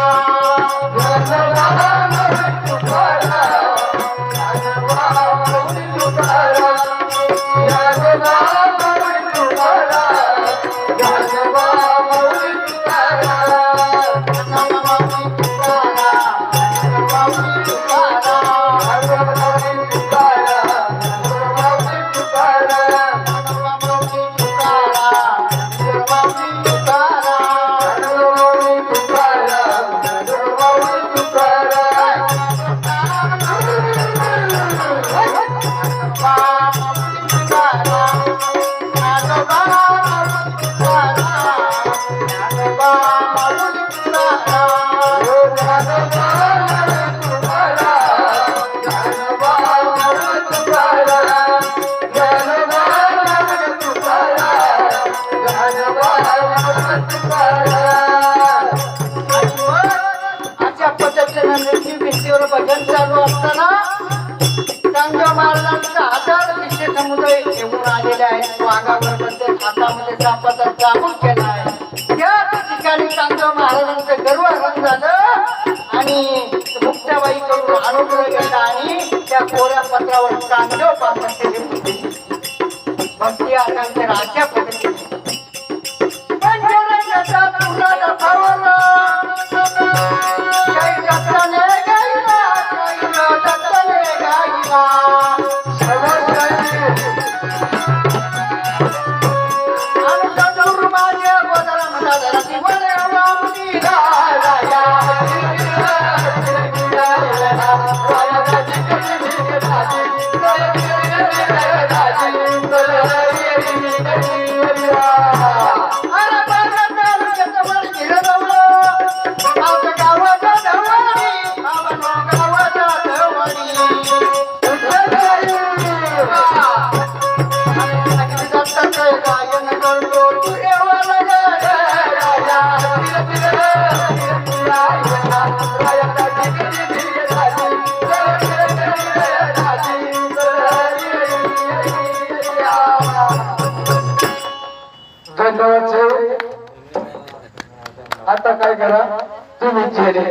अशा केलेले आहे वाघावर बद्दल केला आहे त्या ठिकाणी महाराजांचं गर्व आगम झालं आणि मुक्ताबाईकडून अनुग्रह केला आणि त्या कोऱ्या पत्रावर चांगलं पापण भक्ती आकांक्षा राजा पद्धतीने पण जरा आता काय करा? तुम्ही चेहरे.